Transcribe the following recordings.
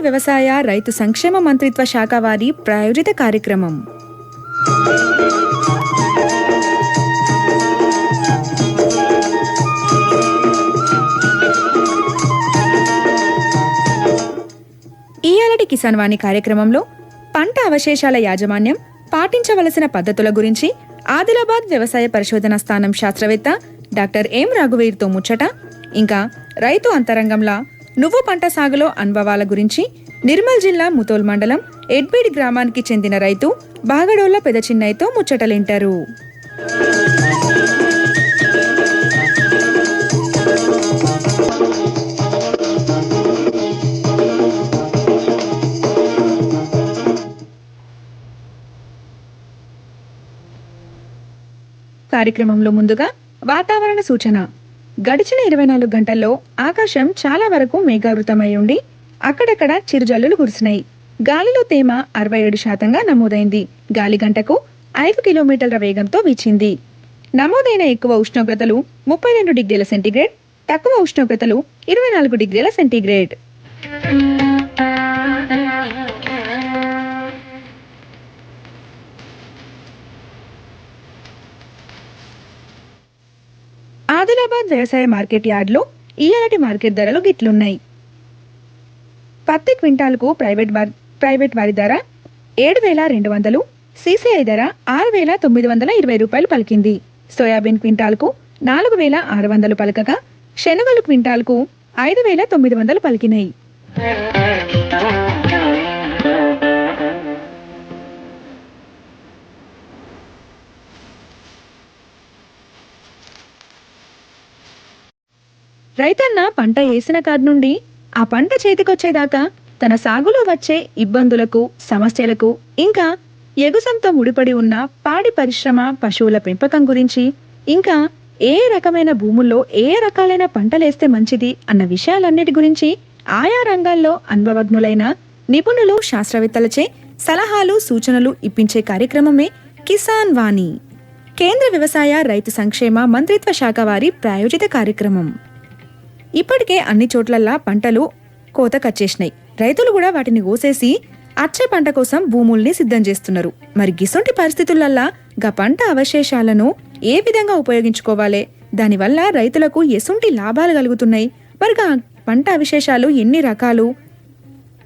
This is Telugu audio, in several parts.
వ్యవసాయ రైతు సంక్షేమ మంత్రిత్వ శాఖ వారి ప్రాయోజిత కార్యక్రమం. ఈయాలటి కిసాన్ వాణి కార్యక్రమంలో పంట అవశేషాల యాజమాన్యం పాటించవలసిన పద్ధతుల గురించి ఆదిలాబాద్ వ్యవసాయ పరిశోధన స్థానం శాస్త్రవేత్త డాక్టర్ ఎం రఘువీర్తో ముచ్చట. ఇంకా రైతు అంతరంగంలా నువ్వు పంట సాగులో అనుభవాల గురించి నిర్మల్ జిల్లా ముతోల్ మండలం ఎడ్బీడ్ గ్రామానికి చెందిన రైతు బాగడోళ్ళ పెదచిన్నయ్యతో ముచ్చటలింటారు. కార్యక్రమంలో ముందుగా వాతావరణ సూచన. గడిచిన ఇరవై నాలుగు గంటల్లో ఆకాశం చాలా వరకు మేఘావృతమై ఉండి అక్కడక్కడ చిరుజల్లులు కురిసినాయి. గాలిలో తేమ అరవై ఏడు శాతంగా నమోదైంది. గాలి గంటకు ఐదు కిలోమీటర్ల వేగంతో వీచింది. నమోదైన ఎక్కువ ఉష్ణోగ్రతలు ముప్పై రెండు డిగ్రీల సెంటీగ్రేడ్ తక్కువ ఉష్ణోగ్రతలు ఇరవై నాలుగు డిగ్రీల సెంటీగ్రేడ్. ఆదిలాబాద్ వ్యవసాయ మార్కెట్ యార్డ్లో ఇయ్యాలటి మార్కెట్ ధరలు గిట్లున్నాయి. పత్తి క్వింటాల్కు ప్రైవేట్ వారి ప్రైవేట్ వారి ధర ఏడు వేల రెండు వందలు సీసీఐ ధర ఆరు వేల తొమ్మిది వందల ఇరవై రూపాయలు పలికింది. సోయాబీన్ క్వింటాల్కు నాలుగు వేల ఆరు వందలు పలకగా శనగలు క్వింటాల్కు ఐదు వేల తొమ్మిది వందలు పలికినాయి. రైతన్న పంట వేసిన కాడి నుండి ఆ పంట చేతికొచ్చేదాకా తన సాగులో వచ్చే ఇబ్బందులకు సమస్యలకు ఇంకా ఎగుసంతో ముడిపడి ఉన్న పాడి పరిశ్రమ పశువుల పెంపకం గురించి ఇంకా ఏ రకమైన భూముల్లో ఏ రకాలైన పంటలేస్తే మంచిది అన్న విషయాలన్నిటి గురించి ఆయా రంగాల్లో అనుభవజ్ఞులైన నిపుణులు శాస్త్రవేత్తలచే సలహాలు సూచనలు ఇప్పించే కార్యక్రమమే కిసాన్ వాణి. కేంద్ర వ్యవసాయ రైతు సంక్షేమ మంత్రిత్వ శాఖ వారి ప్రాయోజిత కార్యక్రమం. ఇప్పటికే అన్ని చోట్లల్లా పంటలు కోతకచ్చేసినాయి రైతులు కూడా వాటిని కోసేసి అచ్చే పంట కోసం భూముల్ని సిద్ధం చేస్తున్నారు. మరి గిసొంటి పరిస్థితులల్లా గా పంట అవశేషాలను ఏ విధంగా ఉపయోగించుకోవాలి? దానివల్ల రైతులకు ఎసుంటి లాభాలు కలుగుతున్నాయి. మరి గా పంట అవశేషాలు ఎన్ని రకాలు?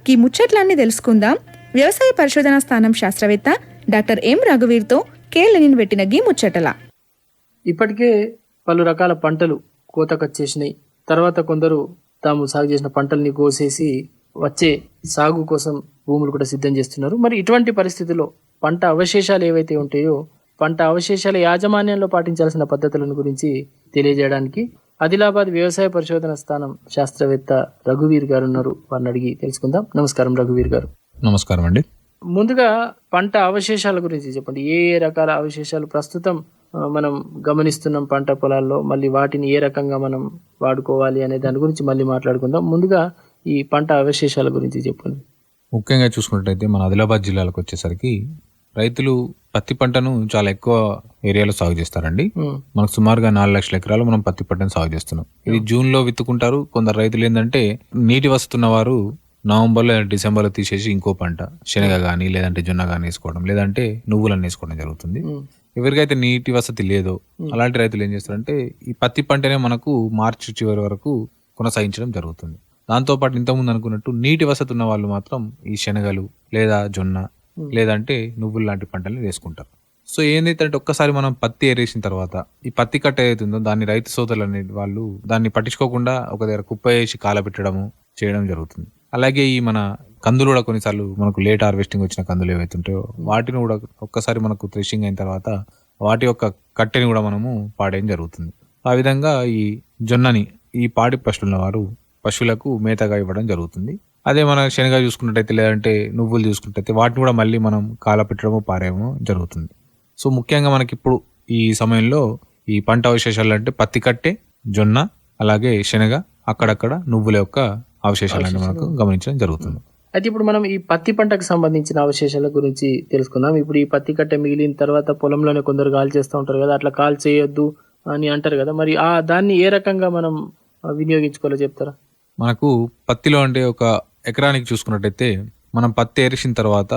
ఈ ముచ్చట్లన్నీ తెలుసుకుందాం. వ్యవసాయ పరిశోధనా స్థానం శాస్త్రవేత్త డాక్టర్ ఎం రఘువీర్తో కే లెనిన్ పెట్టిన గీ ముచ్చటల. ఇప్పటికే పలు రకాల పంటలు కోతకొచ్చేసినాయి తర్వాత కొందరు తాము సాగు చేసిన పంటల్ని కోసేసి వచ్చే సాగు కోసం భూములు కూడా సిద్ధం చేస్తున్నారు. మరి ఇటువంటి పరిస్థితుల్లో పంట అవశేషాలు ఏవైతే ఉంటాయో పంట అవశేషాల యాజమాన్యంలో పాటించాల్సిన పద్ధతులను గురించి తెలియజేయడానికి ఆదిలాబాద్ వ్యవసాయ పరిశోధన స్థానం శాస్త్రవేత్త రఘువీర్ గారు ఉన్నారు. వారిని అడిగి తెలుసుకుందాం. నమస్కారం రఘువీర్ గారు. నమస్కారం అండి. ముందుగా పంట అవశేషాల గురించి చెప్పండి. ఏ ఏ రకాల అవశేషాలు ప్రస్తుతం మనం గమనిస్తున్నాం పంట పొలాల్లో మళ్ళీ వాటిని ఏ రకంగా మనం వాడుకోవాలి అనే దాని గురించి మళ్ళీ మాట్లాడుకుందాం. ముందుగా ఈ పంట అవశేషాల గురించి చెప్పండి. ముఖ్యంగా చూసుకున్నట్టయితే మన ఆదిలాబాద్ జిల్లాలకు వచ్చేసరికి రైతులు పత్తి పంటను చాలా ఎక్కువ ఏరియాలో సాగు చేస్తారండి. మనకు సుమారుగా నాలుగు లక్షల ఎకరాలు మనం పత్తి పంటను సాగు చేస్తున్నాం. ఇది జూన్లో విత్తుకుంటారు. కొందరు రైతులు ఏంటంటే నీటి వస్తున్న వారు నవంబర్ లేదా డిసెంబర్లో తీసేసి ఇంకో పంట శనగ గానీ లేదంటే జొన్న గానీ వేసుకోవడం లేదంటే నువ్వులను వేసుకోవడం జరుగుతుంది. ఎవరికైతే నీటి వసతి లేదో అలాంటి రైతులు ఏం చేస్తారంటే ఈ పత్తి పంటనే మనకు మార్చి చివరి వరకు కొనసాగించడం జరుగుతుంది. దాంతోపాటు ఇంతకుముందు అనుకున్నట్టు నీటి వసతి ఉన్న వాళ్ళు మాత్రం ఈ శనగలు లేదా జొన్న లేదంటే నువ్వులు లాంటి పంటల్ని వేసుకుంటారు. సో ఏందైతే అంటే ఒక్కసారి మనం పత్తి ఏరేసిన తర్వాత ఈ పత్తి కట్ట ఏదైతుందో దాన్ని రైతు సోదరులు అనే వాళ్ళు దాన్ని పట్టించుకోకుండా ఒక దగ్గర కుప్ప వేసి కాలబెట్టడము చేయడం జరుగుతుంది. అలాగే ఈ మన కందులు కూడా కొన్నిసార్లు మనకు లేట్ హార్వెస్టింగ్ వచ్చిన కందులు ఏవైతే ఉంటాయో వాటిని కూడా ఒక్కసారి మనకు థ్రెషింగ్ అయిన తర్వాత వాటి యొక్క కట్టెని కూడా మనము పాడేయడం జరుగుతుంది. ఆ విధంగా ఈ జొన్నని ఈ పాడి పశువుల వారు పశువులకు మేతగా ఇవ్వడం జరుగుతుంది. అదే మన శనగ చూసుకున్నట్టయితే లేదంటే నువ్వులు చూసుకున్నట్టయితే వాటిని కూడా మళ్ళీ మనం కాలపెట్టడము పారేయడము జరుగుతుంది. సో ముఖ్యంగా మనకి ఇప్పుడు ఈ సమయంలో ఈ పంట అవశేషాలు అంటే పత్తి కట్టె జొన్న అలాగే శనగ అక్కడక్కడ నువ్వుల యొక్క అవశేషాలను మనకు గమనించడం జరుగుతుంది. అయితే ఇప్పుడు మనం ఈ పత్తి పంటకు సంబంధించిన అవశేషాల గురించి తెలుసుకుందాం. ఇప్పుడు ఈ పత్తి కట్ట మిగిలిన తర్వాత పొలంలోనే కొందరు కాల్ చేస్తూ ఉంటారు కదా అట్లా కాల్ చేయొద్దు అని అంటారు కదా. మరి ఆ దాన్ని ఏ రకంగా మనం వినియోగించుకోవాలో చెప్తారా? మనకు పత్తిలో అంటే ఒక ఎకరానికి చూసుకున్నట్టయితే మనం పత్తి ఏరిసిన తర్వాత.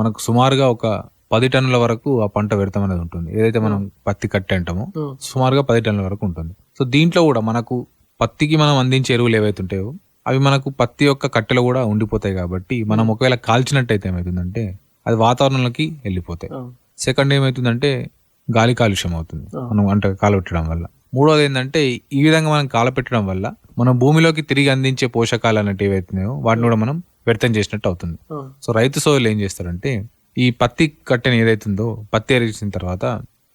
మనకు సుమారుగా ఒక పది టన్నుల వరకు ఆ పంట వ్యర్థం అనేది ఉంటుంది. ఏదైతే మనం పత్తి కట్టె అంటామో సుమారుగా పది టన్నుల వరకు ఉంటుంది. సో దీంట్లో కూడా మనకు పత్తికి మనం అందించే ఎరువులు ఏవైతే ఉంటాయో అవి మనకు పత్తి యొక్క కట్టెలో కూడా ఉండిపోతాయి కాబట్టి మనం ఒకవేళ కాల్చినట్టయితే ఏమవుతుందంటే అది వాతావరణంలోకి వెళ్ళిపోతాయి. సెకండ్ ఏమవుతుందంటే గాలి కాలుష్యం అవుతుంది. మనం అంటే కాలపెట్టడం వల్ల. మూడోది ఏంటంటే ఈ విధంగా మనం కాలపెట్టడం వల్ల మనం భూమిలోకి తిరిగి అందించే పోషకాలు అన్నట్టు ఏవైతున్నాయో వాటిని కూడా మనం వ్యర్థం చేసినట్టు అవుతుంది. సో రైతు సోదరులు ఏం చేస్తారంటే ఈ పత్తి కట్టెని ఏదైతుందో పత్తి ఎరిచిన తర్వాత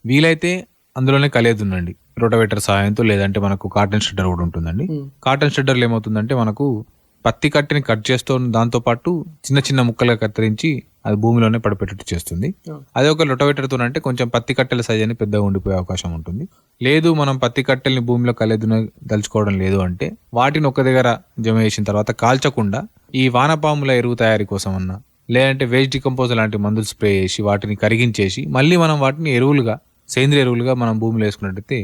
వీలైతే అందులోనే కలియదుండండి రోటవేటర్ సహాయంతో లేదంటే మనకు కాటన్ స్టెడ్డర్ కూడా ఉంటుందండి. కాటన్ స్టెడ్డర్లు ఏమవుతుందంటే మనకు పత్తి కట్టెని కట్ చేస్తూ దాంతో పాటు చిన్న చిన్న ముక్కలుగా కత్తిరించి అది భూమిలోనే పడిపెట్టట్టు చేస్తుంది. అదే ఒక రొటవేటర్తో అంటే కొంచెం పత్తి కట్టెల సైజ్ అని పెద్దగా ఉండిపోయే అవకాశం ఉంటుంది. లేదు మనం పత్తి కట్టెల్ని భూమిలో కలెదున దలుచుకోవడం లేదు అంటే వాటిని ఒక దగ్గర జమ చేసిన తర్వాత కాల్చకుండా ఈ వానపాముల ఎరువు తయారీ కోసం అన్నా లేదంటే వేస్ట్ డికంపోజ్ లాంటి మందులు స్ప్రే చేసి వాటిని కరిగించేసి మళ్ళీ మనం వాటిని ఎరువులుగా సేంద్రియ ఎరువులుగా మనం భూమిలో వేసుకున్నట్టయితే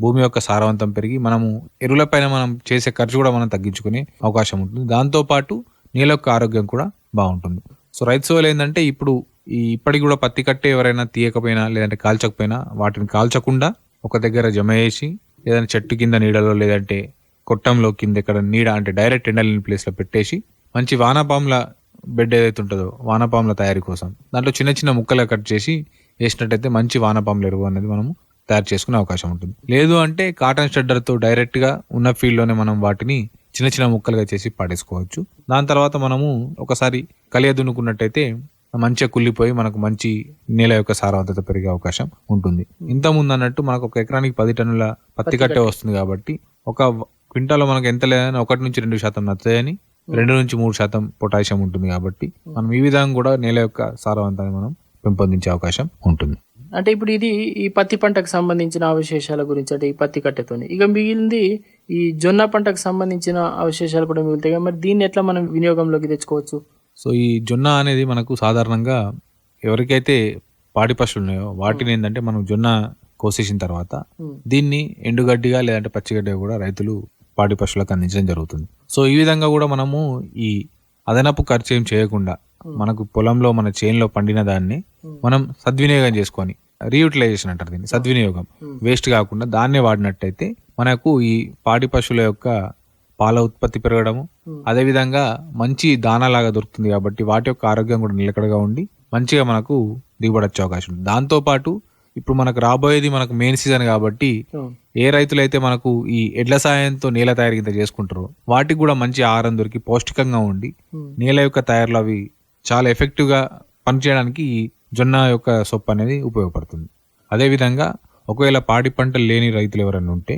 భూమి యొక్క సారవంతం పెరిగి మనము ఎరువులపైన మనం చేసే ఖర్చు కూడా మనం తగ్గించుకునే అవకాశం ఉంటుంది. దాంతో పాటు నేల యొక్క ఆరోగ్యం కూడా బాగుంటుంది. సో రైతు సోలు ఏంటంటే ఇప్పుడు ఈ ఇప్పటికి కూడా పత్తి కట్టే ఎవరైనా తీయకపోయినా లేదంటే కాల్చకపోయినా వాటిని కాల్చకుండా ఒక దగ్గర జమ చేసి లేదంటే చెట్టు కింద నీడలో లేదంటే కొట్టంలో కింద ఇక్కడ నీడ అంటే డైరెక్ట్ ఎండలేని ప్లేస్లో పెట్టేసి మంచి వానపాముల బెడ్ ఏదైతే ఉంటుందో వానపాముల తయారీ కోసం దాంట్లో చిన్న చిన్న ముక్కలు కట్ చేసి వేసినట్టయితే మంచి వానపాముల ఎరువు అనేది మనము తయారు చేసుకునే అవకాశం ఉంటుంది. లేదు అంటే కాటన్ స్టెడ్డర్తో డైరెక్ట్గా ఉన్న ఫీల్డ్లోనే మనం వాటిని చిన్న చిన్న ముక్కలుగా చేసి పాడేసుకోవచ్చు. దాని తర్వాత మనము ఒకసారి కలియ దున్నుకున్నట్టయితే మంచిగా కుళ్ళిపోయి మనకు మంచి నేల యొక్క సారవంతత పెరిగే అవకాశం ఉంటుంది. ఇంత ముందు అన్నట్టు మనకు ఒక ఎకరానికి పది టన్నుల పత్తి కట్టే వస్తుంది కాబట్టి ఒక క్వింటాలో మనకు ఎంత లేదని ఒకటి నుంచి రెండు శాతం నచ్చాయని రెండు నుంచి మూడు శాతం పొటాషియం ఉంటుంది కాబట్టి మనం ఈ విధంగా కూడా నేల యొక్క సారవంతాన్ని మనం పెంపొందించే అవకాశం ఉంటుంది. అంటే ఇప్పుడు ఇది ఈ పత్తి పంటకు సంబంధించిన అవశేషాల గురించి అంటే ఈ పత్తి కట్టెతోని. ఇక మిగిలింది ఈ జొన్న పంటకు సంబంధించిన అవశేషాలు కూడా మిగులుతాయి. మరి దీన్ని ఎట్లా మనం వినియోగంలోకి తెచ్చుకోవచ్చు? సో ఈ జొన్న అనేది మనకు సాధారణంగా ఎవరికైతే పాడి పశువులు ఉన్నాయో వాటిని ఏంటంటే మనం జొన్న కోసేసిన తర్వాత దీన్ని ఎండుగడ్డిగా లేదంటే పచ్చిగడ్డిగా కూడా రైతులు పాడి పశువులకు అందించడం జరుగుతుంది. సో ఈ విధంగా కూడా మనము ఈ అదనపు ఖర్చు ఏం చేయకుండా మనకు పొలంలో మన చేనులో పండిన దాన్ని మనం సద్వినియోగం చేసుకొని రీయూటిలైజేషన్ అంటారు దీన్ని సద్వినియోగం. Hmm. వేస్ట్ కాకుండా దాన్నే వాడినట్టయితే మనకు ఈ పాడి పశువుల యొక్క పాల ఉత్పత్తి పెరగడము Hmm. అదే విధంగా మంచి దానాలాగా దొరుకుతుంది కాబట్టి వాటి యొక్క ఆరోగ్యం కూడా నిలకడగా ఉండి మంచిగా మనకు దిగుబడి వచ్చే అవకాశం ఉంది. దాంతో పాటు ఇప్పుడు మనకు రాబోయేది మనకు మెయిన్ సీజన్ కాబట్టి ఏ రైతులైతే మనకు ఈ ఎడ్ల సాయంతో నేల తయారీ కింద చేసుకుంటారో వాటికి కూడా మంచి ఆహారం దొరికి పౌష్టికంగా ఉండి నేల యొక్క తయారులో అవి చాలా ఎఫెక్టివ్గా పనిచేయడానికి ఈ జొన్న యొక్క సొప్పు అనేది ఉపయోగపడుతుంది. అదే విధంగా ఒకవేళ పాడి పంటలు లేని రైతులు ఎవరైనా ఉంటే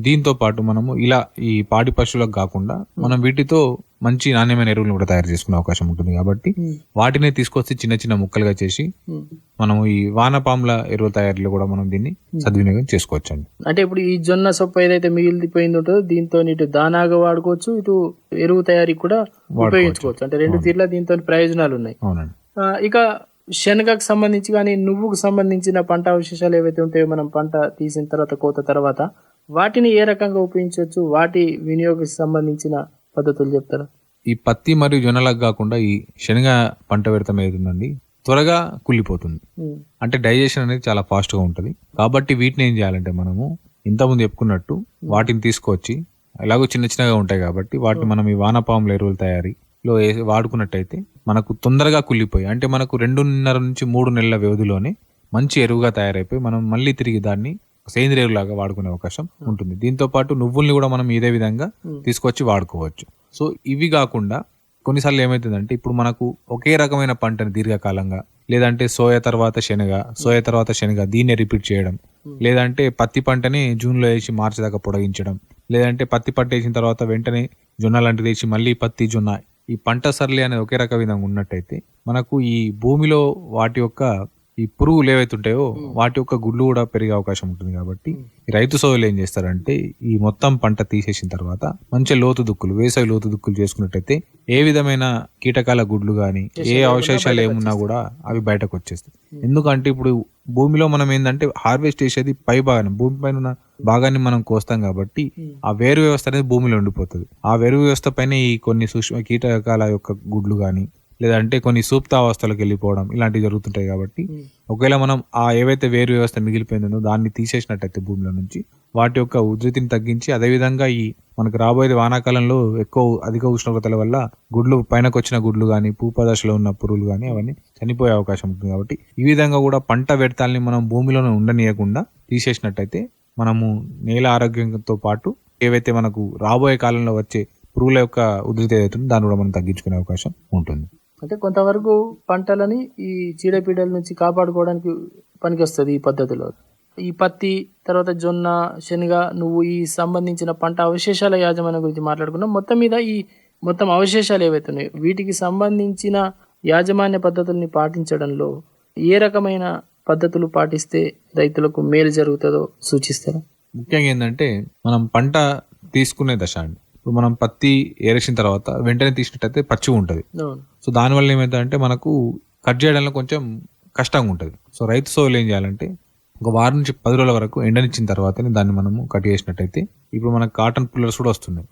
దీంతో పాటు మనము ఇలా ఈ పాడి పశువులకు కాకుండా మనం వీటితో మంచి నాణ్యమైన ఎరువులను కూడా తయారు చేసుకునే అవకాశం ఉంటుంది కాబట్టి ఉమ్, వాటినే తీసుకొచ్చి చిన్న చిన్న ముక్కలుగా చేసి ఉమ్. మనము ఈ వానపాముల ఎరువు తయారీలో కూడా మనం దీన్ని సద్వినియోగం చేసుకోవచ్చు అండి అంటే ఇప్పుడు ఈ జొన్న సొప్పు ఏదైతే మిగిలిపోయింది ఉంటుందో దీంతో ఇటు దానాగా వాడుకోవచ్చు ఇటు ఎరువు తయారీకి కూడా ఉపయోగించుకోవచ్చు. అంటే రెండు తీర్ల దీంతో ప్రయోజనాలు ఉన్నాయి. అవునండి. ఇక శనగకు సంబంధించి కానీ నువ్వుకు సంబంధించిన పంట అవశేషాలు ఏవైతే ఉంటాయో మనం పంట తీసిన తర్వాత కోత తర్వాత వాటిని ఏ రకంగా ఉపయోగించవచ్చు? వాటి వినియోగకు సంబంధించిన పద్ధతులు చెప్తారా? ఈ పత్తి మరియు జొన్నలకు కాకుండా ఈ శనగ పంట పెడతాం ఏదుందండి త్వరగా కుళ్ళిపోతుంది. అంటే డైజెషన్ అనేది చాలా fast గా ఉంటుంది. కాబట్టి వీటిని ఏం చేయాలంటే మనము ఇంతకుముందు చెప్పుకున్నట్టు వాటిని తీసుకొచ్చి ఎలాగో చిన్న చిన్నగా ఉంటాయి కాబట్టి వాటిని మనం ఈ వానపాముల ఎరువుల తయారీలో వాడుకున్నట్టయితే మనకు తొందరగా కుళ్ళిపోయి అంటే మనకు రెండున్నర నుంచి మూడు నెలల వ్యవధిలోనే మంచి ఎరువుగా తయారైపోయి మనం మళ్ళీ తిరిగి దాన్ని సేంద్రియ ఎరువులాగా వాడుకునే అవకాశం ఉంటుంది. దీంతో పాటు నువ్వుల్ని కూడా మనం ఇదే విధంగా తీసుకొచ్చి వాడుకోవచ్చు. సో ఇవి కాకుండా కొన్నిసార్లు ఏమవుతుందంటే ఇప్పుడు మనకు ఒకే రకమైన పంటని దీర్ఘకాలంగా లేదంటే సోయా తర్వాత శనగ సోయా తర్వాత శనగ దీన్నే రిపీట్ చేయడం లేదంటే పత్తి పంటని జూన్లో వేసి మార్చి దాకా పొడిగించడం లేదంటే పత్తి పంట వేసిన తర్వాత వెంటనే జొన్న లాంటిది వేసి మళ్ళీ పత్తి జొన్న ఈ పంట సరళి అనేది ఒకే రక విధంగా ఉన్నట్టయితే మనకు ఈ భూమిలో వాటి యొక్క ఈ పురుగులు ఏవైతే ఉంటాయో వాటి యొక్క గుడ్లు కూడా పెరిగే అవకాశం ఉంటుంది కాబట్టి రైతు సోదరులు ఏం చేస్తారంటే ఈ మొత్తం పంట తీసేసిన తర్వాత మంచి లోతు దుక్కులు వేసవి లోతు దుక్కులు చేసుకున్నట్టయితే ఏ విధమైన కీటకాల గుడ్లు గాని ఏ అవశేషాలు ఏమున్నా కూడా అవి బయటకు వచ్చేస్తాయి. ఎందుకంటే ఇప్పుడు భూమిలో మనం ఏంటంటే హార్వెస్ట్ చేసేది పై భాగాన్ని భూమి పైన ఉన్న భాగాన్ని మనం కోస్తాం కాబట్టి ఆ వేరు వ్యవస్థ అనేది భూమిలో ఉండిపోతుంది. ఆ వేరు వ్యవస్థ పైన ఈ కొన్ని సూక్ష్మ కీటకాల యొక్క గుడ్లు కానీ లేదంటే కొన్ని సూప్తావస్థలకు వెళ్ళిపోవడం ఇలాంటివి జరుగుతుంటాయి కాబట్టి ఒకవేళ మనం ఆ ఏవైతే వేరు వ్యవస్థ మిగిలిపోయిందో దాన్ని తీసేసినట్టయితే భూమిలో నుంచి వాటి యొక్క ఉధృతిని తగ్గించి అదేవిధంగా ఈ మనకు రాబోయే వానాకాలంలో ఎక్కువ అధిక ఉష్ణోగ్రతల వల్ల గుడ్లు పైనకు వచ్చిన గుడ్లు కానీ పూపదశలో ఉన్న పురుగులు కానీ అవన్నీ చనిపోయే అవకాశం ఉంటుంది కాబట్టి ఈ విధంగా కూడా పంట వ్యర్థాలని మనం భూమిలోనే ఉండనీయకుండా తీసేసినట్టయితే మనము నేల ఆరోగ్యంతో పాటు ఏవైతే మనకు రాబోయే కాలంలో వచ్చే పురుగుల యొక్క ఉధృతి ఏదైతుందో దాన్ని కూడా మనం తగ్గించుకునే అవకాశం ఉంటుంది. అంటే కొంతవరకు పంటలని ఈ చీడపీడల నుంచి కాపాడుకోవడానికి పనికి వస్తుంది ఈ పద్ధతిలో. ఈ పత్తి తర్వాత జొన్న శనగ నువ్వు ఈ సంబంధించిన పంట అవశేషాల యాజమాన్యం గురించి మాట్లాడుకున్నాం. మొత్తం మీద ఈ మొత్తం అవశేషాలు ఏవైతే ఉన్నాయో వీటికి సంబంధించిన యాజమాన్య పద్ధతుల్ని పాటించడంలో ఏ రకమైన పద్ధతులు పాటిస్తే రైతులకు మేలు జరుగుతుందో సూచిస్తారా? ముఖ్యంగా ఏంటంటే మనం పంట తీసుకునే దశ అండి. ఇప్పుడు మనం పత్తి ఏరేసిన తర్వాత వెంటనే తీసినట్టయితే పచ్చి ఉంటుంది. సో దానివల్ల ఏమవుతుందంటే మనకు కట్ చేయడంలో కొంచెం కష్టంగా ఉంటుంది. సో రైతు సోలు ఏం చేయాలంటే ఒక వారం నుంచి పది రోజుల వరకు ఎండనిచ్చిన తర్వాతనే దాన్ని మనము కట్ చేసినట్టయితే ఇప్పుడు మనకు కాటన్ పుల్లర్స్ కూడా వస్తున్నాయి.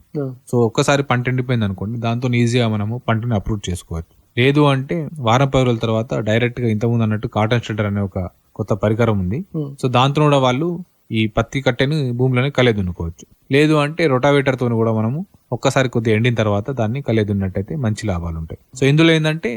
సో ఒక్కసారి పంట ఎండిపోయింది అనుకోండి దాంతో ఈజీగా మనము పంటని అప్రూవ్ చేసుకోవచ్చు. లేదు అంటే వారం పది రోజుల తర్వాత డైరెక్ట్గా ఇంతకుముందు అన్నట్టు కాటన్ షెటర్ అనే ఒక కొత్త పరికరం ఉంది. సో దాంతో కూడా వాళ్ళు ఈ పత్తి కట్టెని భూమిలోనే కలే దున్నుకోవచ్చు లేదు అంటే రొటావేటర్తో కూడా మనము ఒక్కసారి కొద్దిగా ఎండిన తర్వాత దాన్ని కలే దున్నట్టయితే మంచి లాభాలు ఉంటాయి. సో ఇందులో ఏంటంటే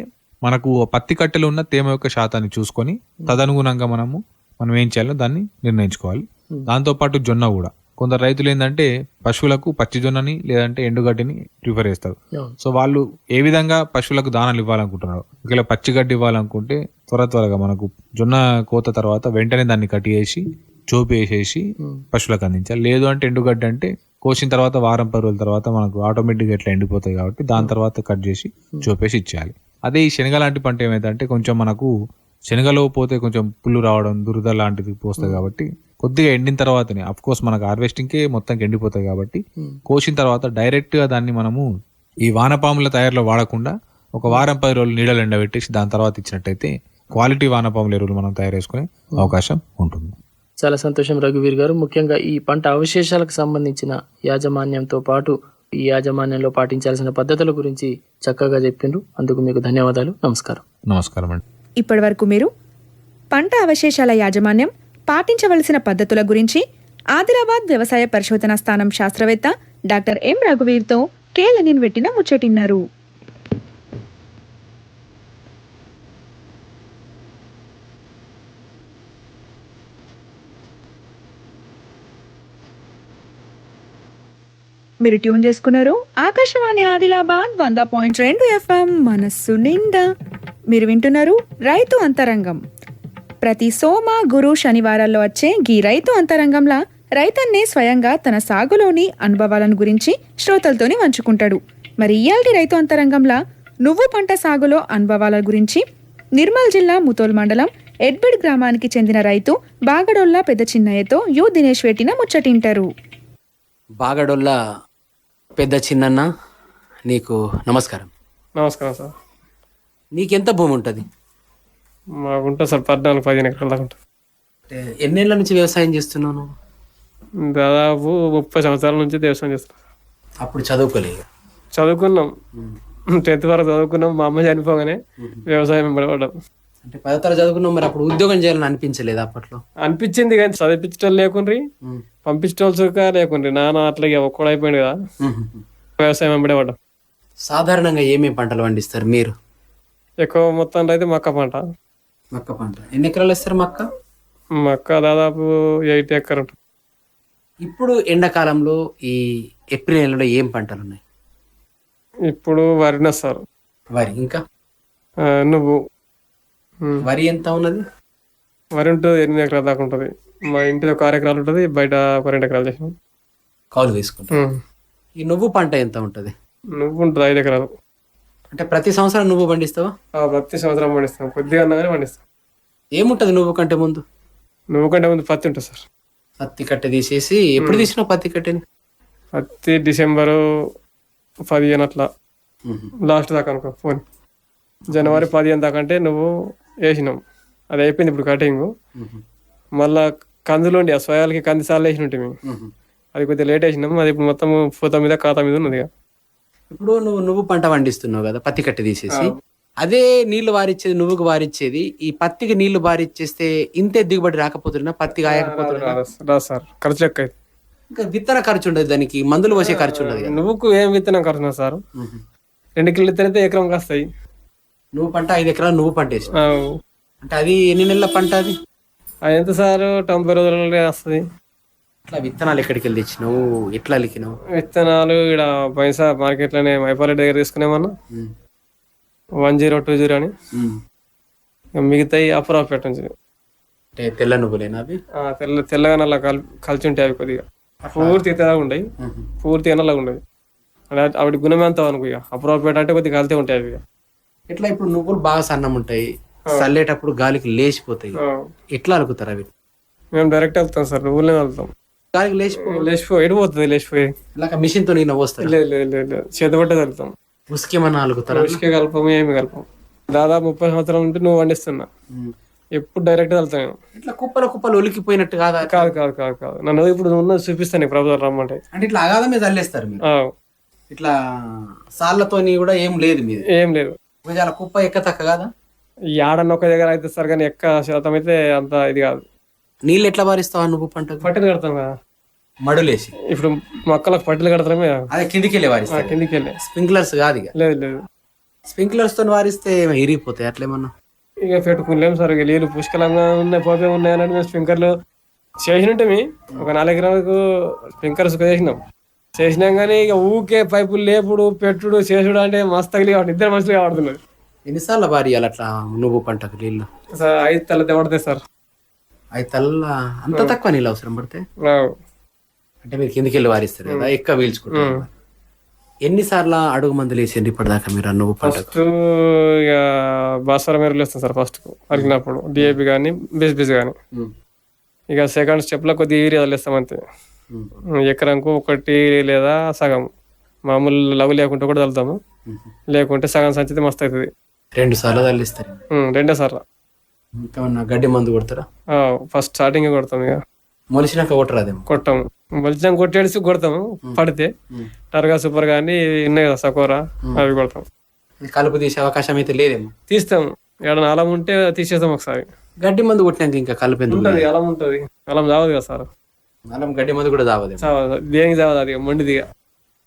మనకు పత్తి కట్టెలో ఉన్న తేమ యొక్క శాతాన్ని చూసుకొని తదనుగుణంగా మనము మనం ఏం చేయాలో దాన్ని నిర్ణయించుకోవాలి. దాంతో పాటు జొన్న కూడా. కొందరు రైతులు ఏంటంటే పశువులకు పచ్చి జొన్నని లేదంటే ఎండుగడ్డిని ప్రిఫర్ చేస్తారు. సో వాళ్ళు ఏ విధంగా పశువులకు దానాలు ఇవ్వాలనుకుంటున్నారు ఒకవేళ పచ్చి గడ్డి ఇవ్వాలనుకుంటే త్వర త్వరగా మనకు జొన్న కోత తర్వాత వెంటనే దాన్ని కట్టి వేసి చోపు వేసేసి పశువులకు అందించాలి. లేదు అంటే ఎండుగడ్డి అంటే కోసిన తర్వాత వారం పది రోజుల తర్వాత మనకు ఆటోమేటిక్గా ఇట్లా ఎండిపోతాయి కాబట్టి దాని తర్వాత కట్ చేసి చోపేసి ఇచ్చేయాలి. అదే ఈ శనగ లాంటి పంట ఏమైందంటే కొంచెం మనకు శనగలో పోతే కొంచెం పుల్లు రావడం దురద లాంటిది పోస్తాయి కాబట్టి కొద్దిగా ఎండిన తర్వాతనే అఫ్ కోర్స్ మనకు హార్వెస్టింగ్కే మొత్తం ఎండిపోతాయి కాబట్టి కోసిన తర్వాత డైరెక్ట్గా దాన్ని మనము ఈ వానపాముల తయారులో వాడకుండా ఒక వారం పది రోజులు నీడలు ఎండబెట్టేసి దాని తర్వాత ఇచ్చినట్టయితే క్వాలిటీ వానపాముల ఎరువులు మనం తయారు చేసుకునే అవకాశం ఉంటుంది. చాలా సంతోషం రఘువీర్ గారు. ముఖ్యంగా ఈ పంట అవశేషాలకు సంబంధించిన యాజమాన్యంతో పాటు ఈ యాజమాన్యంలో పాటించాల్సిన పద్ధతుల గురించి చక్కగా చెప్పిండ్రు. అందుకు మీకు ధన్యవాదాలు. నమస్కారం. నమస్కారం అండి. ఇప్పటి వరకు మీరు పంట అవశేషాల యాజమాన్యం పాటించవలసిన పద్ధతుల గురించి ఆదిలాబాద్ వ్యవసాయ పరిశోధన స్థానం శాస్త్రవేత్త డాక్టర్ ఎం రఘువీర్తో కేలనిన్ పెట్టిన ముచ్చటిన్నారు. మీరు ట్యూన్ చేసుకున్నారు ఆకాశవాణి ఆదిలాబాద్ వంద పాయింట్ రెండు ఎఫ్ఎం మనస్సు నిండా. మీరు వింటున్నారు రైతు అంతరంగం. ప్రతి సోమ గురు శనివారాల్లో వచ్చే గీ రైతు అంతరంగంలా రైతన్నే స్వయంగా తన సాగులోని అనుభవాలను గురించి శ్రోతలతోని పంచుకుంటాడు. మరి ఇయాల్టి రైతు అంతరంగంలా నువ్వు పంట సాగులో అనుభవాల గురించి నిర్మల్ జిల్లా ముతోల్ మండలం ఎడ్బిడ్ గ్రామానికి చెందిన రైతు బాగడొల్లా పెద్ద చిన్నయ్యతో యు దినేష్ పెట్టిన ముచ్చటింటారు. బాగడొల్ల పెద్ద చిన్నన్న నీకు నమస్కారం. నమస్కారం సార్. నీకెంత భూమి ఉంటుంది? మాకుంటుంది సార్ పద్నాలుగు పదిహేను ఎకరాల దాకా ఉంటుంది. ఎన్నేళ్ళ నుంచి వ్యవసాయం చేస్తున్నాను దాదాపు ముప్పై సంవత్సరాల నుంచి దేవస్థానం చేస్తాం అప్పుడు చదువుకోలేదు చదువుకున్నాం. టెన్త్ వరకు చదువుకున్నాం. మా అమ్మ చనిపోగానే వ్యవసాయం పడబడ్డాం అంటే పదో తరగతి చదువుకున్నావు మరి అప్పుడు ఉద్యోగం చేయాలని అనిపించలేదు అప్పట్లో? అనిపించింది కానీ చదివించడం లేకుండ్రి. పంపించడం లేకుండ్రి. నాన్న అట్లాగే ఒక్కడైపోయింది కదా. వ్యవసాయం వెంబడే పడ్డాం సాధారణంగా ఏమేమి పంటలు పండిస్తారు మీరు? ఎక్కువ మొత్తం అయితే మక్క పంట. మక్క పంట. ఎన్ని ఎకరాలు వేస్తారు మక్క? మక్క దాదాపు ఎయిట్ ఎకర్ ఇప్పుడు ఎండాకాలంలో ఈ ఏప్రిల్ నెలలో ఏం పంటలు ఉన్నాయి? ఇప్పుడు వరిన సార్ వరి. ఇంకా? నువ్వు. వరి ఎంత ఉన్నది? వరి ఉంటుంది ఎనిమిది ఎకరాల దాకా ఉంటుంది. మా ఇంటిలో ఒక ఆరు ఎకరాలు ఉంటుంది బయట ఒక రెండు ఎకరాలు చేసినాం. కౌలు వేసుకుంటాం. ఈ నువ్వు పంట ఎంత ఉంటది? నువ్వు ఉంటుంది ఐదు ఎకరాలు. అంటే ప్రతి సంవత్సరం నువ్వు పండిస్తావా? ప్రతి సంవత్సరం పండిస్తాం. కొద్దిగా అన్నా కానీ పండిస్తాం. ఏముంటది నువ్వు కంటే ముందు? నువ్వు కంటే ముందు పత్తి ఉంటుంది సార్. పత్తి కట్టె తీసేసి ఎప్పుడు తీసినావు పత్తి కట్టెని? పత్తి డిసెంబరు పదిహేను అట్లా. లాస్ట్ దాకా అనుకో ఫోన్ జనవరి పదిహేను దాకా అంటే నువ్వు వేసినాం. అది అయిపోయింది ఇప్పుడు కటింగ్ మళ్ళా కందులు ఉండి ఆ సోయాలకి కంది సార్లు వేసిన ఉంటుంది అది కొద్దిగా లేట్ వేసినాం. అది ఇప్పుడు మొత్తం పూత మీద ఖాతా మీద ఉన్నది. ఇప్పుడు నువ్వు నువ్వు పంట పండిస్తున్నావు కదా పత్తి కట్టె తీసేసి. అదే నీళ్ళు వారిచ్చేది నువ్వుకు వారిచ్చేది. ఈ పత్తికి నీళ్ళు వారిచ్చేస్తే ఇంతే దిగుబడి రాకపోతున్నా పత్తి కాయకపోతున్నా? సార్ ఖర్చు ఎక్కువ. ఇంకా విత్తన ఖర్చు ఉండదు దానికి మందులు పోసే ఖర్చు ఉండదు నువ్వుకు ఏం విత్తనం ఖర్చు సార్. రెండు కిలో విత్తనైతే ఎకరం కాస్తాయి. నువ్వు పంట ఐదు ఎకరాలు నువ్వు పంట వేసి అంటే అది ఎన్ని నెలల పంట అది? అది ఎంత సార్? తొంభై రోజులలో వస్తుంది. ఇట్లా విత్తనాలు ఎక్కడికి వెళ్ళి తెచ్చినావు? ఎట్లా అలికినావు? విత్తనాలు ఇక్కడ పైసా మార్కెట్లోనే మైపాలెట్ దగ్గర తీసుకునేమన్నా. వన్ జీరో టూ జీరో అని. మిగతాయి అప్రాపేట నుంచి అంటే తెల్ల నువ్వులేనా అవి? తెల్ల తెల్లగా నల్ల కల్ కలిసి ఉంటాయి అవి కొద్దిగా. పూర్తి తెల్లగా ఉంటాయి పూర్తి నల్లగా ఉండవు అంటే ఆవిడ గుణమే అంతా అనుకో ఇక. అప్రాపేట అంటే కొద్దిగా కలితే ఉంటాయి అవి ఇక. ఎట్లా ఇప్పుడు నువ్వులు బాగా సన్నం ఉంటాయి? చల్లేటప్పుడు గాలికి లేచిపోతాయి. ఎట్లా అలుకుతారు అవి? మేము డైరెక్ట్ వెళ్తాం సార్ నువ్వులే వెళ్తాం గాలికి లేచిపో లేచిపోయి ఎడిపోతుంది లేచిపోయి. ఇలాగ మిషన్తో నేను వస్తాను లేదు లేదు వెళ్తాం ఉసుకేమన్నా అలుకుతారా ఇసుకే కలపము ఏమి కలపం. దాదాపు ముప్పై సంవత్సరాల నుండి నువ్వు వండిస్తున్నా. ఎప్పుడు డైరెక్ట్ వెళ్తాను ఇట్లా కుప్పలు కుప్పలు ఒలికిపోయినట్టు కాదా? కాదు కాదు కాదు కాదు. నన్ను ఇప్పుడు ఉన్న చూపిస్తాను ప్రభుత్వం రమ్మంటే అంటే. ఇట్లా అగాధమే చల్లేస్తారు ఇట్లా సార్లతోని కూడా ఏం లేదు ఏం లేదు. కుప్ప ఎక్క తక్క కాదా? ఈ ఆడన్న ఒక దగ్గర అయితే సార్ కానీ ఎక్క శాతం అయితే అంత ఇది కాదు. నీళ్ళు ఎట్లా పారిస్తావా నువ్వు పంటకు? పట్టెలు కడతాం కదా. మడులేసి. ఇప్పుడు మొక్కలకు పట్టెలు కడతామే అదే కిందికి వెళ్ళి కిందికి వెళ్ళి స్ప్రింక్లర్స్ కాదు ఇక. లేదు లేదు. స్ప్రింక్లర్స్తో వారిస్తే ఇరిగిపోతాయి అట్లేమన్నా ఇక పెట్టుకోలేము సార్ ఇక నీళ్ళు పుష్కలంగా ఉన్నాయి పోతే ఉన్నాయని మేము స్ప్రింకర్లు చేసినట్టు ఒక నాలుగు ఎకరాలకు స్ప్రింకర్స్ చేసినాం. చేసినాం కానీ ఇక ఊకే పైపులు లేపుడు పెట్టుడు చేసుడు అంటే మస్తు కాబట్టి ఇద్దరు మనుషులు కావడుతున్నది ఎన్నిసార్లు వారియాలి అట్లా నువ్వు పంటకు నీళ్ళు? సార్ ఐదు తల పడతాయి సార్. అవి తల్ల? అంత తక్కువ నీళ్ళు అవసరం పడితే. అంటే మీరు కిందికి వెళ్ళి వారిస్తారు కదా ఎక్కువ పీల్చుకుంటారు ఎన్నిసార్లు అడుగు మందులు వేసిండ్రు ఇప్పటిదాకా మీరు నువ్వు ఫస్ట్ ఇక భాస్వరం ఎరువులు వేస్తాం సార్ ఫస్ట్. అడిగినప్పుడు డిఏపి కానీ బీస్ కానీ ఇక సెకండ్ స్టెప్లో కొద్దిగా యూరియా వేస్తాం అంతే. ఎకరంకు ఒకటి లేదా సగం. మామూలు లవ్ లేకుంటే కూడా చల్లుతాము లేకుంటే సగం సంచితే మస్తు అవుతుంది రెండు సార్లు తల్లిస్తారు. రెండే సార్ ఇంకేమన్నా గడ్డి మందు కొడతారా? ఫస్ట్ స్టార్టింగ్ కొడతాం ఇక. మొలిసినాక కొట్టరాదేమో కొట్టాము మలిచాం కొట్టేసి కొడతాము పడితే. టర్గా సూపర్ కానీ ఉన్నాయి కదా సకోరా అవి కొడతాం. కలుపు తీసే అవకాశం అయితే లేదేమో? తీస్తాం. ఏడన్నా అలం ఉంటే తీసేస్తాం ఒకసారి. గడ్డి మందు కొట్టినాక ఇంకా కలుపు ఉంటది అలం ఉంటది. అలం చావదు కదా సార్. అల్లం గడ్డి మందు కూడా చావదు దేనికి చావదు అది? మొండిదిగా.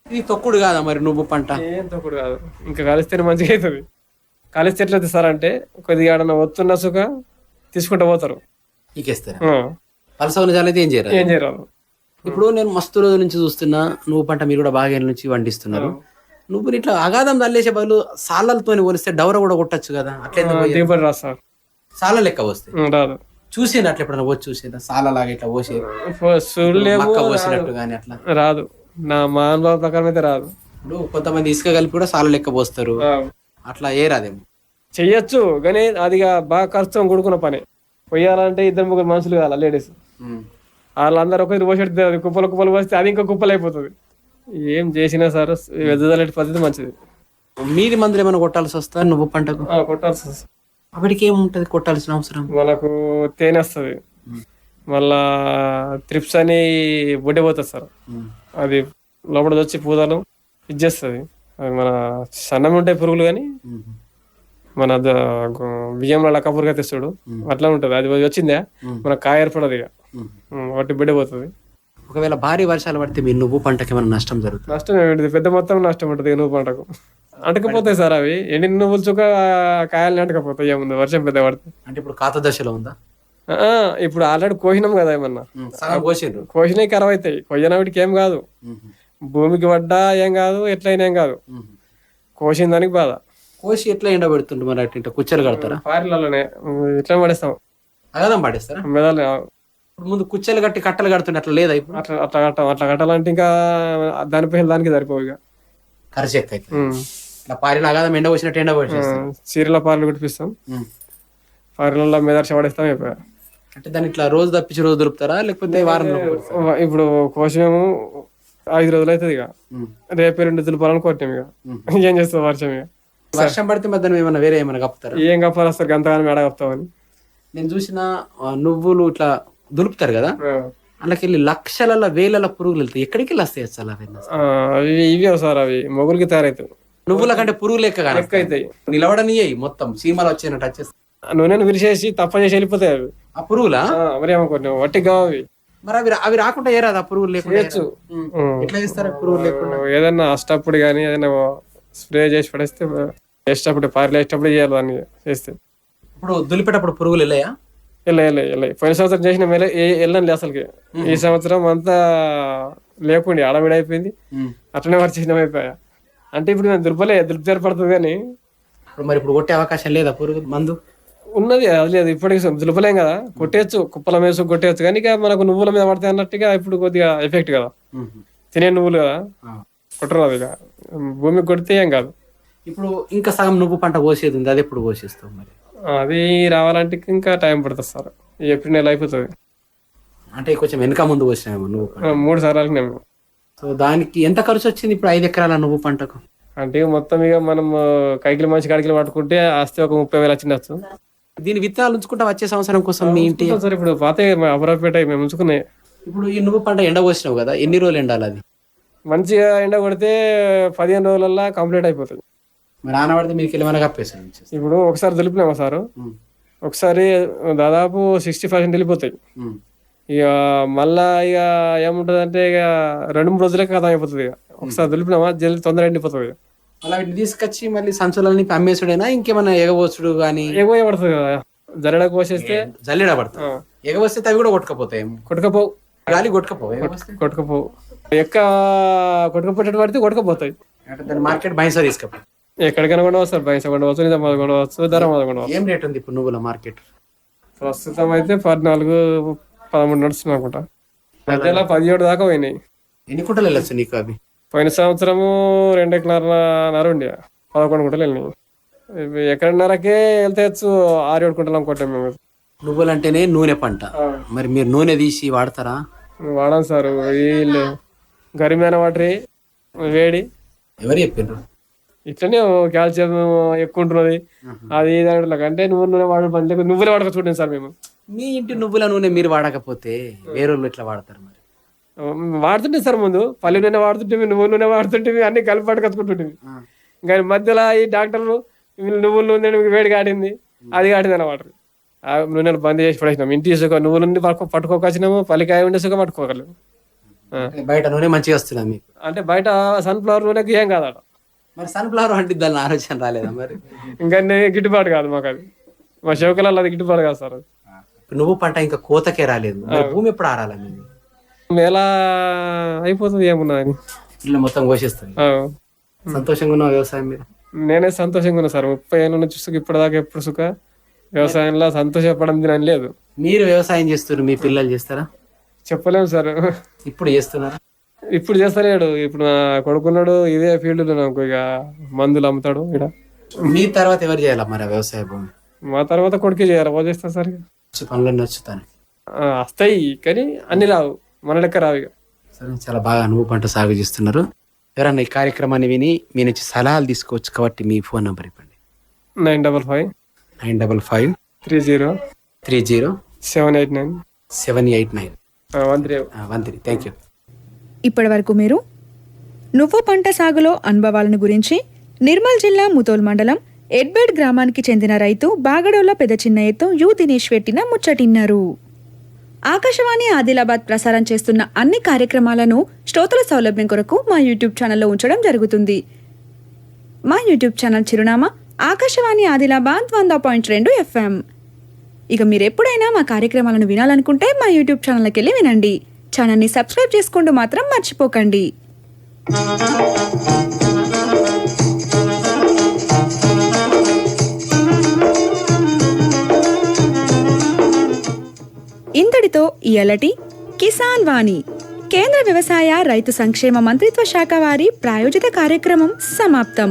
ఇది తొక్కుడు కాదా మరి నువ్వు పంట? ఏం తక్కువ కాదు. ఇంకా కలిస్తేనే మంచిగా అవుతుంది. కలిస్తే ఎట్లా సార్ అంటే కొద్దిగా ఏడన్నా ఒత్తున్న సుఖ తీసుకుంటూ పోతారు. ఏం చేయరా ఏం ఇప్పుడు నేను మస్తు రోజుల నుంచి చూస్తున్నా నువ్వు పంట మీరు కూడా బాగా నుంచి వండిస్తున్నారు నువ్వు ఇట్లా అగాధం తల్లేసే బదులు సాలలతో పోలిస్తే డౌర కూడా కొట్టచ్చు కదా? అట్లా? దిగుబడి సార్. సాల లెక్క వస్తాయి రాదు. చూసిండు అట్లా ఎప్పుడైనా వచ్చి చూసిందా సాల లాగా ఇట్లా పోసి? చూడలేము మక్క పోసినట్టు కానీ అట్లా? రాదు. నా మా అనుభవం ప్రకారం అయితే రాదు. ఇప్పుడు కొంతమంది ఇసుక కలిపి కూడా సాల లెక్క పోస్తారు. అట్లా ఏ రాదేమో? చెయ్యొచ్చు కానీ అది బాగా ఖర్చు కూడుకున్న పని. పొయ్యాలంటే ఇద్దరు ముగ్గురు మనుషులు కావాలి లేడీస్ వాళ్ళందరూ ఒకరి పోసేది అది కుప్పలు కుప్పలు పోస్తే అది ఇంకా కుప్పలు అయిపోతుంది. ఏం చేసినా సార్ వెదజల్లే పద్ధతి మంచిది. మీది మందులు ఏమైనా కొట్టాల్సి వస్తా నువ్వు పంటకు? కొట్టాల్సి వస్తుంది. అప్పటికి ఏముంటది కొట్టాల్సిన అవసరం. మనకు తేనె వస్తుంది. మళ్ళా త్రిప్స్ అని బొడ్డే పోతుంది సార్. అది లోపల వచ్చి పూదలు ఇచ్చేస్తుంది. అది మన సన్నం ఉంటాయి పురుగులు కానీ మన బియ్యంలో లక్క పురుగు తెస్తాడు. అట్లా ఉంటుంది. అది వచ్చిందా? మన కాయ ఏర్పడదు ఇక. వాటి బిడ్డ పోతుంది. ఒకవేళ భారీ వర్షాలు పడితే మీ నువ్వు పంటకి ఏమైనా నష్టం జరుగుతుంది? నష్టం ఏమిటి పెద్ద మొత్తం నష్టం ఉంటుంది నువ్వు పంటకు. అంటకపోతాయి సార్ అవి. ఎండి నువ్వులు చుక్క కాయలు అంటకపోతాయి ఏముంది? వర్షం పెద్ద పడితే. అంటే ఇప్పుడు కాత దశలో ఉందా? ఆ, ఇప్పుడు ఆల్రెడీ కోసినాం కదా ఏమన్నా. సగం కోసిండ్రు. కోసినాయి కరవ అవుతాయి. కొయ్యనవిటికి ఏం కాదు. భూమికి పడ్డా ఏం కాదు ఎట్లయినా ఏం కాదు. కోసిన దానికి బాధ. కోసి ఎట్లా ఎండబెడుతుండ్రు మరి అటు కుచ్చలు కడతారా? ఫారిన్లలోనే ఇట్లా పడేస్తాం. అగదం పాడేస్తారా? మెదలు ఇప్పుడు ముందు కుచ్చలు కట్టి కట్టలు కడుతుండే అట్లా లేదా ఇప్పుడు? అట్లా అట్లా కట్టాం అట్లా కట్టాలంటే ఇంకా దానిపై దానికి సరిపోవు ఇక. ఖర్చు ఎక్కువ. ఇట్లా పారిలాగా ఎండ పోసినట్టు ఎండ చీరల పార్లు కుట్టిపిస్తాం. ఉమ్. పార్లలో మెదర్చి పడేస్తాం అయిపోయా అంటే దాన్ని ఇట్లా రోజు తప్పించి రోజు దొరుకుతారా? లేకపోతే వారం ఇప్పుడు కోసమేమో ఐదు రోజులు అవుతుంది ఇక. రేపు రెండు దులుపాలని కొట్టాం ఇక. ఏం చేస్తాం వర్షం ఇక? వర్షం పడితే దాన్ని ఏమైనా వేరే ఏమైనా కప్పుతారా? ఏం కప్పాలి వస్తారు గంతగానం మేడ కప్తామని నేను చూసిన నువ్వులు ఇట్లా దులుపుతారు కదా? అందులోకి వెళ్ళి లక్షల వేల పురుగులు వెళ్తాయి. ఎక్కడికి వెళ్ళి వస్తాయి అసలు అవి ఇవే సార్ అవి? మొగులకి తయారవుతాయి. నువ్వుల కంటే పురుగులు లెక్క లెక్క అవుతాయి. నిలవడనియ్యి మొత్తం. సీమలు వచ్చినట్టు వచ్చేస్తాయి నూనెను విరిచేసి తప్ప చేసి వెళ్ళిపోతాయి అవి. ఆ పురుగులా? మరి ఏమనుకుంటున్నాం వట్టి కావు అవి. మరి అవి అవి రాకుండా ఏ రాదు ఆ పురుగులు లేకుండా. ఎట్లా చేస్తారు పురుగులు లేకుండా? ఏదన్నా అష్టప్పుడు కానీ ఏదైనా స్ప్రే చేసి పడేస్తే వేసేటప్పుడు పార్లు వేసేటప్పుడు చేయాలి దాన్ని చేస్తే. ఇప్పుడు దులిపేటప్పుడు పురుగులు వెళ్ళాయా? వెళ్ళ పోయిన సంవత్సరం చేసిన మేలే వెళ్ళండి అసలుకి. ఈ సంవత్సరం అంతా లేకుండి ఆడవిడ అయిపోయింది. అట్లనే వారు చిహ్నం అయిపోయా. అంటే ఇప్పుడు మేము దుర్బలే దుర్బ ఏర్పడుతుంది కానీ ఇప్పుడు మరి ఇప్పుడు కొట్టే అవకాశం లేదా పురుగు మందు? ఉన్నది అది లేదు. ఇప్పటికి దులుపలేం కదా. కొట్టేయచ్చు కుప్పల మేసు కొట్టేయచ్చు కానీ ఇక మనకు నువ్వుల మీద పడతాయి అన్నట్టుగా ఇప్పుడు కొద్దిగా ఎఫెక్ట్ కదా. తినే నువ్వులు కదా. కొట్టరు అది ఇక. భూమికి కొడితే ఏం కాదు. ఇప్పుడు ఇంకా సగం నువ్వు పంట కోసేది ఉంది అది ఎప్పుడు కోసేస్తావు మరి? అది రావాలంటే ఇంకా టైం పడుతుంది సార్. ఏప్రిల్ నెల అయిపోతుంది. అంటే కొంచెం వెనక ముందు కోసినాము నువ్వు మూడు సార్లు మేము. సో దానికి ఎంత ఖర్చు వచ్చింది ఇప్పుడు ఐదు ఎకరాల నువ్వు పంటకు? అంటే మొత్తం ఇక మనం కైకిలు మంచి కాడికి పట్టుకుంటే ఆస్తి ఒక ముప్పై వేలు వచ్చిండొచ్చు దీని విత్తనాలు ఉంచుకుంటా వచ్చే సంవత్సరం కోసం మీ ఇంటి సార్ ఇప్పుడు పాత అమరాపేట మేము ఉంచుకున్నాయి ఇప్పుడు ఈ నువ్వు పంట ఎండ పోసినావు కదా ఎన్ని రోజులు ఎండాలి అది? మంచిగా ఎండ కొడితే పదిహేను రోజులల్లో కంప్లీట్ అయిపోతుంది. ఆనబడితే మీకు కప్పేసాను ఇప్పుడు ఒకసారి దులిపినామా సారు? ఒకసారి దాదాపు సిక్స్టీ పర్సెంట్ వెళ్ళిపోతాయి ఇక మళ్ళా ఇక ఏముంటది అంటే ఇక రెండు మూడు రోజులే కథ అయిపోతుంది ఇక. ఒకసారి దులిపినామా జల్ది తొందర ఎండిపోతుంది ఇక. అలా వీటిని తీసుకొచ్చి మళ్ళీ సంచులని అమ్మేసుడైనా? ఇంకేమైనా ఎగవోచుడు కానీ ఎక్కువ పడుతుంది కదా జల్లెడకు పోసేస్తే జల్లెడ పడతా. ఆ, ఎగవస్తే అవి కూడా కొట్టుకపోతాయి కొట్టుకపోవు. గాలి కొట్టుకపోవు ఎగవస్తే కొట్టుకపోవు. ఎక్క కొట్టుకపోయేటట్టు పడితే కొట్టుకపోతాయి. అంటే మార్కెట్ బైసా తీసుకపో ఎక్కడికైనా కొనవచ్చు సార్ బయట కొనవచ్చు నిజామాబాద్ కొనవచ్చు ధర్మాబాద్ కొనవచ్చు ఏం రేట్ ఉంది ఇప్పుడు నువ్వుల మార్కెట్? ప్రస్తుతం అయితే పద్నాలుగు పదమూడు నడుస్తుంది అనుకుంటా మధ్యలో పదిహేడు దాకా పోయినాయి. ఎన్ని కుంటలు వెళ్ళొచ్చు నీకు అవి? పోయిన సంవత్సరము రెండు ఎకరాల ఉండే పదకొండు గుంటలు వెళ్ళినాయి. ఎక్కడున్నరకే వెళ్తేచ్చు ఆరు ఏడు గుంటలు అనుకుంటాం మేము. నువ్వులు అంటేనే నూనె పంట. మరి మీరు నూనె తీసి వాడతారా? వాడాం సార్ వీళ్ళు గరిమైన వాటర్ వేడి. ఎవరు చెప్పిండ్రు ఇట్లనే కాల్షియం ఎక్కువ ఉంటున్నది. అది ఇది అంటే నువ్వు నూనె వాడు పని లేదు నువ్వులే వాడక చూడండి సార్ మేము. మీ ఇంటి నువ్వుల నూనె మీరు వాడకపోతే వేరే వాళ్ళు ఎట్లా వాడతారు మరి? వాడుతుంటే సార్ ముందు. పల్లి నూనె వాడుతుంటే నువ్వు నూనె వాడుతుంటే అన్ని కలిపి పట్టుకొచ్చుకుంటుంటే కానీ మధ్యలో ఈ డాక్టర్లు నువ్వుల నూనె వేడి కాడింది అది కాడింది అని వాటర్ ఆ నూనెలు బంద్ చేసి పడేసినాం. ఇంటి సుఖ నువ్వుల నుండి పట్టుకో పట్టుకోకొచ్చినాము పల్లికాయ ఉండే సుఖం పట్టుకోగలము. బయట నూనె మంచిగా వస్తుందా అంటే బయట సన్ఫ్లవర్ నూనెకి ఏం కాదట. మరి సన్ఫ్లవర్ అంటే దాని ఆలోచన రాలేదా మరి? ఇంకా నే- గిట్టుబాటు కాదు మాకు అది. మా శివకళలో అది గిట్టుబాటు కాదు సార్ నువ్వు పంట ఇంకా కోతకే రాలేదు. మరి భూమి ఎప్పుడు ఆరాలా మీరు ఎలా అయిపోతుంది ఏమున్నా అని ఇల్లు మొత్తం కోసేస్తుంది. సంతోషంగా ఉన్నావు వ్యవసాయం మీద? నేనే సంతోషంగా ఉన్నా సార్. ముప్పై ఏళ్ళ నుంచి సుఖ ఇప్పటిదాకా ఎప్పుడు సుఖ? వ్యవసాయంలో సంతోషపడం అని లేదు. మీరు వ్యవసాయం చేస్తున్నారు మీ పిల్లలు చేస్తారా? చెప్పలేము సార్. ఇప్పుడు చేస్తున్నారా? ఇప్పుడు చేస్తలేడు. ఇప్పుడు నా కొడుకున్నాడు ఇదే ఫీల్డ్ నాకు ఇక మందులు అమ్ముతాడు ఇక్కడ మీ తర్వాత ఎవరు చేయాలా మరి వ్యవసాయ భూమి? మా తర్వాత కొడుకే చేయాలి? రోజు చేస్తా సార్ పనులన్నీ వచ్చుతాను వస్తాయి కానీ అన్ని రావు. మన లెక్క రావు ఇక. సరే చాలా బాగా నువ్వు పంట సాగు చేస్తున్నారు. ఎవరన్నా ఈ కార్యక్రమాన్ని విని మీ నుంచి సలహాలు తీసుకోవచ్చు కాబట్టి మీ ఫోన్ నెంబర్ ఇవ్వండి. Nine double five nine double five three zero three zero seven eight nine seven eight nine. One three. One three. Thank you. ఇప్పటివరకు మీరు నువ్వు పంట సాగులో అనుభవాలను గురించి నిర్మల్ జిల్లా ముతోల్ మండలం ఎడ్బెడ్ గ్రామానికి చెందిన రైతు బాగడోల పెద్ద చిన్నయ్యతో యు దినేష్ పెట్టిన ముచ్చటిన్నారు. ఆకాశవాణి ఆదిలాబాద్ ప్రసారం చేస్తున్న అన్ని కార్యక్రమాలను శ్రోతల సౌలభ్యం కొరకు మా యూట్యూబ్ ఛానల్లో ఉంచడం జరుగుతుంది. మా యూట్యూబ్ ఛానల్ చిరునామా ఆకాశవాణి ఆదిలాబాద్ వంద పాయింట్ రెండు ఎఫ్ఎం. ఇక మీరు ఎప్పుడైనా మా కార్యక్రమాలను వినాలనుకుంటే మా యూట్యూబ్ ఛానల్కి వెళ్ళి వినండి. ఛానల్ని సబ్స్క్రైబ్ చేసుకుంటూ మాత్రం మర్చిపోకండి. ఇంతటితో ఇయలటి కిసాన్ వాణి కేంద్ర వ్యవసాయ రైతు సంక్షేమ మంత్రిత్వ శాఖ వారి ప్రాయోజిత కార్యక్రమం సమాప్తం.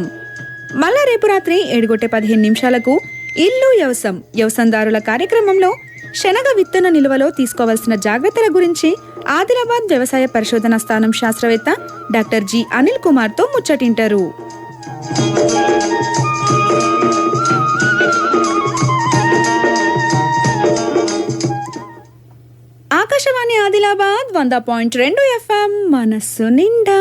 మళ్ళా రేపు రాత్రి ఏడుగొట్టే పదిహేను నిమిషాలకు ఇల్లు వ్యవసం వ్యవసందారుల కార్యక్రమంలో శనగ విత్తన నిల్వలో తీసుకోవాల్సిన జాగ్రత్తల గురించి ఆదిలాబాద్ వ్యవసాయ పరిశోధన స్థానం శాస్త్రవేత్త డాక్టర్ జి అనిల్ కుమార్తో ముచ్చటింటారు. ఆకాశవాణి ఆదిలాబాద్ వంద పాయింట్ రెండు ఎఫ్ఎం మనస్సు నిండా.